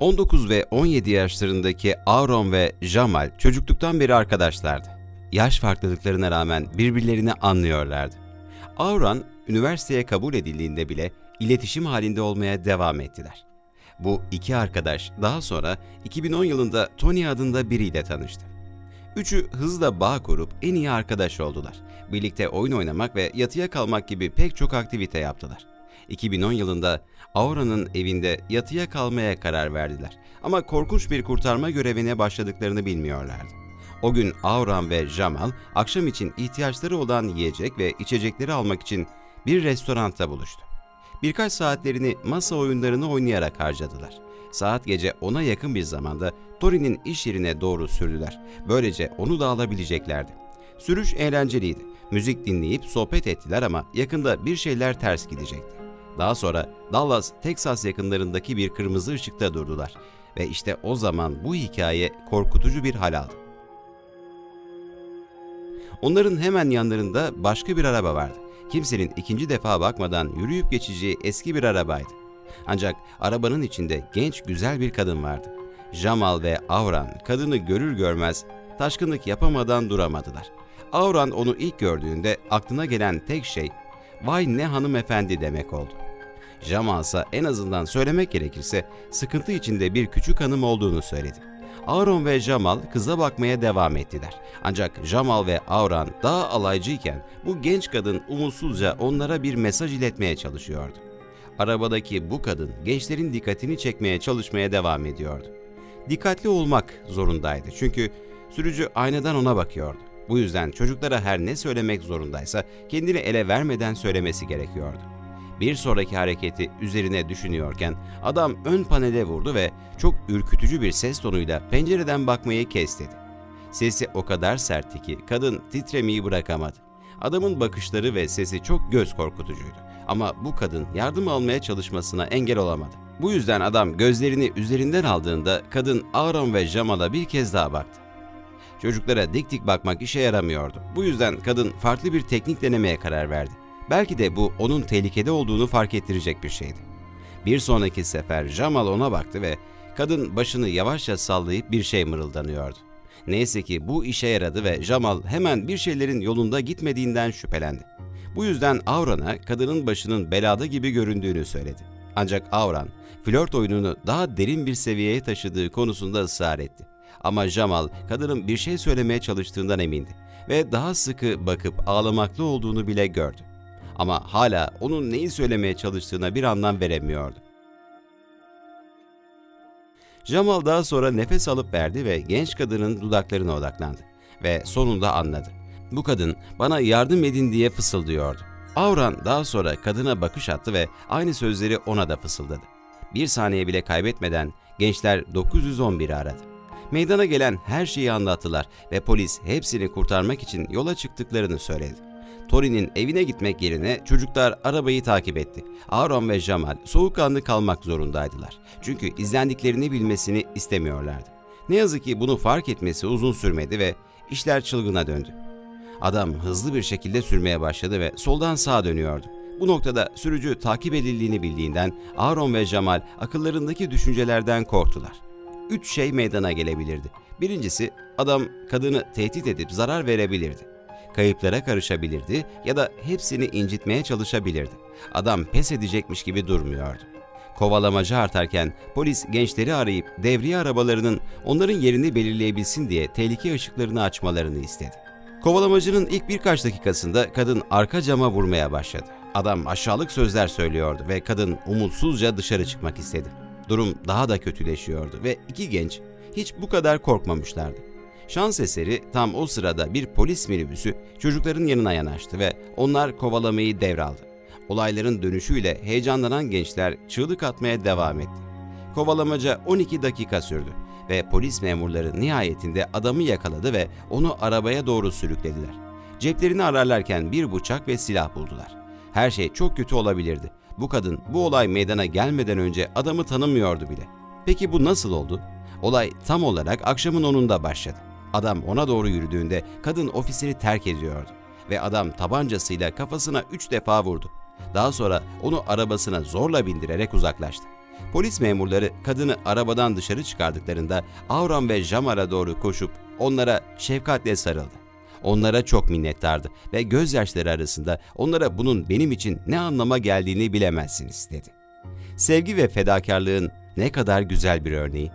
19 ve 17 yaşlarındaki Aaron ve Jamal çocukluktan beri arkadaşlardı. Yaş farklılıklarına rağmen birbirlerini anlıyorlardı. Aaron, üniversiteye kabul edildiğinde bile iletişim halinde olmaya devam ettiler. Bu iki arkadaş daha sonra 2010 yılında Tony adında biriyle tanıştı. Üçü hızla bağ kurup en iyi arkadaş oldular. Birlikte oyun oynamak ve yatıya kalmak gibi pek çok aktivite yaptılar. 2010 yılında Aura'nın evinde yatıya kalmaya karar verdiler. Ama korkunç bir kurtarma görevine başladıklarını bilmiyorlardı. O gün Auran ve Jamal akşam için ihtiyaçları olan yiyecek ve içecekleri almak için bir restoranda buluştu. Birkaç saatlerini masa oyunlarını oynayarak harcadılar. Saat gece 10'a yakın bir zamanda Tori'nin iş yerine doğru sürdüler. Böylece onu da alabileceklerdi. Sürüş eğlenceliydi. Müzik dinleyip sohbet ettiler ama yakında bir şeyler ters gidecekti. Daha sonra Dallas, Texas yakınlarındaki bir kırmızı ışıkta durdular ve işte o zaman bu hikaye korkutucu bir hal aldı. Onların hemen yanlarında başka bir araba vardı. Kimsenin ikinci defa bakmadan yürüyüp geçeceği eski bir arabaydı. Ancak arabanın içinde genç güzel bir kadın vardı. Jamal ve Avran kadını görür görmez taşkınlık yapamadan duramadılar. Avran onu ilk gördüğünde aklına gelen tek şey vay ne hanımefendi demek oldu. Jamal ise en azından söylemek gerekirse sıkıntı içinde bir küçük hanım olduğunu söyledi. Aaron ve Jamal kıza bakmaya devam ettiler. Ancak Jamal ve Aaron daha alaycıyken bu genç kadın umutsuzca onlara bir mesaj iletmeye çalışıyordu. Arabadaki bu kadın gençlerin dikkatini çekmeye çalışmaya devam ediyordu. Dikkatli olmak zorundaydı çünkü sürücü aynadan ona bakıyordu. Bu yüzden çocuklara her ne söylemek zorundaysa kendini ele vermeden söylemesi gerekiyordu. Bir sonraki hareketi üzerine düşünüyorken adam ön panele vurdu ve çok ürkütücü bir ses tonuyla pencereden bakmayı kes. Sesi o kadar sertti ki kadın titremeyi bırakamadı. Adamın bakışları ve sesi çok göz korkutucuydu. Ama bu kadın yardım almaya çalışmasına engel olamadı. Bu yüzden adam gözlerini üzerinden aldığında kadın Aaron ve Jamal'a bir kez daha baktı. Çocuklara dik dik bakmak işe yaramıyordu. Bu yüzden kadın farklı bir teknik denemeye karar verdi. Belki de bu onun tehlikede olduğunu fark ettirecek bir şeydi. Bir sonraki sefer Jamal ona baktı ve kadın başını yavaşça sallayıp bir şey mırıldanıyordu. Neyse ki bu işe yaradı ve Jamal hemen bir şeylerin yolunda gitmediğinden şüphelendi. Bu yüzden Avran'a kadının başının belada gibi göründüğünü söyledi. Ancak Avran, flört oyununu daha derin bir seviyeye taşıdığı konusunda ısrar etti. Ama Jamal kadının bir şey söylemeye çalıştığından emindi ve daha sıkı bakıp ağlamaklı olduğunu bile gördü. Ama hala onun neyi söylemeye çalıştığına bir anlam veremiyordu. Jamal daha sonra nefes alıp verdi ve genç kadının dudaklarına odaklandı ve sonunda anladı. Bu kadın bana yardım edin diye fısıldıyordu. Avran daha sonra kadına bakış attı ve aynı sözleri ona da fısıldadı. Bir saniye bile kaybetmeden gençler 911'i aradı. Meydana gelen her şeyi anlattılar ve polis hepsini kurtarmak için yola çıktıklarını söyledi. Tori'nin evine gitmek yerine çocuklar arabayı takip etti. Aaron ve Jamal soğukkanlı kalmak zorundaydılar. Çünkü izlendiklerini bilmesini istemiyorlardı. Ne yazık ki bunu fark etmesi uzun sürmedi ve işler çılgına döndü. Adam hızlı bir şekilde sürmeye başladı ve soldan sağa dönüyordu. Bu noktada sürücü takip edildiğini bildiğinden Aaron ve Jamal akıllarındaki düşüncelerden korktular. Üç şey meydana gelebilirdi. Birincisi adam kadını tehdit edip zarar verebilirdi kayıplara karışabilirdi ya da hepsini incitmeye çalışabilirdi. Adam pes edecekmiş gibi durmuyordu. Kovalamacı artarken polis gençleri arayıp devriye arabalarının onların yerini belirleyebilsin diye tehlike ışıklarını açmalarını istedi. Kovalamacının ilk birkaç dakikasında kadın arka cama vurmaya başladı. Adam aşağılık sözler söylüyordu ve kadın umutsuzca dışarı çıkmak istedi. Durum daha da kötüleşiyordu ve iki genç hiç bu kadar korkmamışlardı. Şans eseri tam o sırada bir polis minibüsü çocukların yanına yanaştı ve onlar kovalamayı devraldı. Olayların dönüşüyle heyecanlanan gençler çığlık atmaya devam etti. Kovalamaca 12 dakika sürdü ve polis memurları nihayetinde adamı yakaladı ve onu arabaya doğru sürüklediler. Ceplerini ararlarken bir bıçak ve silah buldular. Her şey çok kötü olabilirdi. Bu kadın bu olay meydana gelmeden önce adamı tanımıyordu bile. Peki bu nasıl oldu? Olay tam olarak akşamın 10'unda başladı. Adam ona doğru yürüdüğünde kadın ofisini terk ediyordu ve adam tabancasıyla kafasına üç defa vurdu. Daha sonra onu arabasına zorla bindirerek uzaklaştı. Polis memurları kadını arabadan dışarı çıkardıklarında Avram ve Jamar'a doğru koşup onlara şefkatle sarıldı. Onlara çok minnettardı ve gözyaşları arasında onlara bunun benim için ne anlama geldiğini bilemezsiniz dedi. Sevgi ve fedakarlığın ne kadar güzel bir örneği.